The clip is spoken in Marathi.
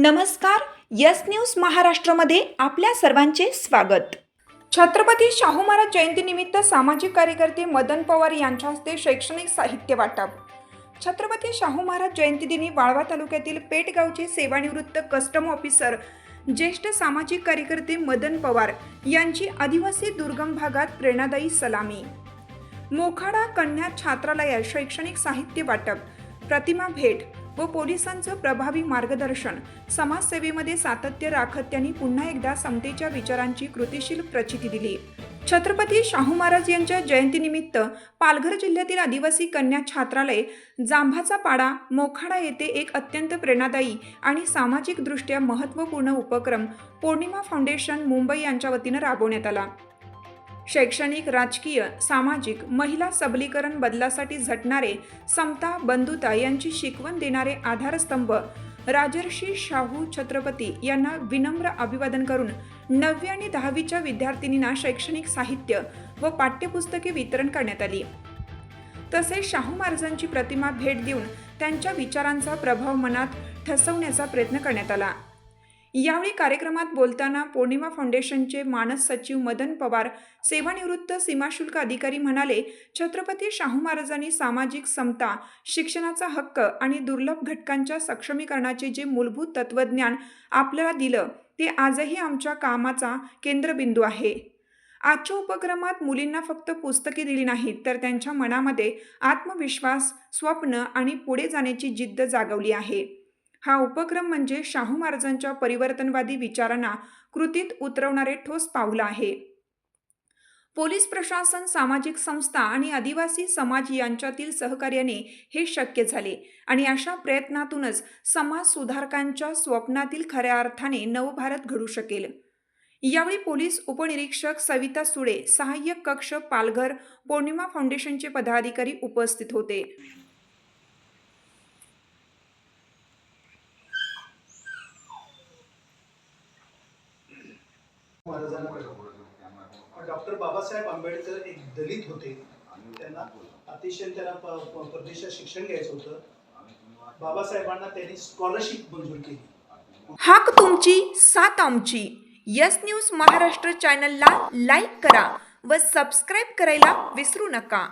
नमस्कार यस न्यूज महाराष्ट्रामध्ये आपल्या सर्वांचे स्वागत. छत्रपती शाहू महाराज जयंतीनिमित्त सामाजिक कार्यकर्ते मदन पवार यांच्या हस्ते शैक्षणिक साहित्य वाटप. छत्रपती शाहू महाराज जयंतीदिनी वाळवा तालुक्यातील पेटगावचे सेवानिवृत्त कस्टम ऑफिसर ज्येष्ठ सामाजिक कार्यकर्ते मदन पवार यांची आदिवासी दुर्गम भागात प्रेरणादायी सलामी. मोखाडा कन्या छात्रालयात शैक्षणिक साहित्य वाटप प्रतिमा भेट व पोलिसांचं प्रभावी मार्गदर्शन. समाजसेवेमध्ये सातत्य राखत त्यांनी पुन्हा एकदा समतेच्या विचारांची कृतिशील प्रचिती दिली. छत्रपती शाहू महाराज यांच्या जयंतीनिमित्त पालघर जिल्ह्यातील आदिवासी कन्या छात्रालय जांभाचा पाडा मोखाडा येथे एक अत्यंत प्रेरणादायी आणि सामाजिकदृष्ट्या महत्त्वपूर्ण उपक्रम पौर्णिमा फाउंडेशन मुंबई यांच्या वतीनं राबवण्यात आला. शैक्षणिक राजकीय सामाजिक महिला सबलीकरण बदलासाठी झटणारे समता बंधुता यांची शिकवण देणारे आधारस्तंभ राजर्षी शाहू छत्रपती यांना विनम्र अभिवादन करून नववी आणि दहावीच्या विद्यार्थिनींना शैक्षणिक साहित्य व पाठ्यपुस्तके वितरण करण्यात आली. तसेच शाहू महाराजांची प्रतिमा भेट देऊन त्यांच्या विचारांचा प्रभाव मनात ठसवण्याचा प्रयत्न करण्यात आला. यावेळी कार्यक्रमात बोलताना पौर्णिमा फाउंडेशनचे मानस सचिव मदन पवार सेवानिवृत्त सीमाशुल्क अधिकारी म्हणाले छत्रपती शाहू महाराजांनी सामाजिक समता शिक्षणाचा हक्क आणि दुर्लभ घटकांच्या सक्षमीकरणाचे जे मूलभूत तत्वज्ञान आपल्याला दिलं ते आजही आमच्या कामाचा केंद्रबिंदू आहे. आजच्या उपक्रमात मुलींना फक्त पुस्तके दिली नाहीत तर त्यांच्या मनामध्ये आत्मविश्वास स्वप्न आणि पुढे जाण्याची जिद्द जागवली आहे. हा उपक्रम म्हणजे शाहू महाराजांच्या परिवर्तनवादी विचारांना कृतीत उतरवणारे ठोस पाऊल आहे. पोलीस प्रशासन सामाजिक संस्था आणि आदिवासी समाज यांच्यातील सहकार्याने हे शक्य झाले आणि अशा प्रयत्नातूनच समाज सुधारकांच्या स्वप्नातील खऱ्या अर्थाने नवभारत घडू शकेल. यावेळी पोलीस उपनिरीक्षक सविता सुळे सहाय्यक कक्ष पालघर पौर्णिमा फाउंडेशनचे पदाधिकारी उपस्थित होते. महाराजांकडे डॉक्टर बाबासाहेब आंबेडकर एक दलित होते. त्यांना अतिशय त्यांना परदेशात शिक्षण घ्यायचं होतं. बाबासाहेबांना त्यांनी स्कॉलरशिप मंजूर केली. हाक तुमची सात आमची. यस न्यूज महाराष्ट्र चॅनलला लाईक करा व सबस्क्राईब करायला विसरू नका.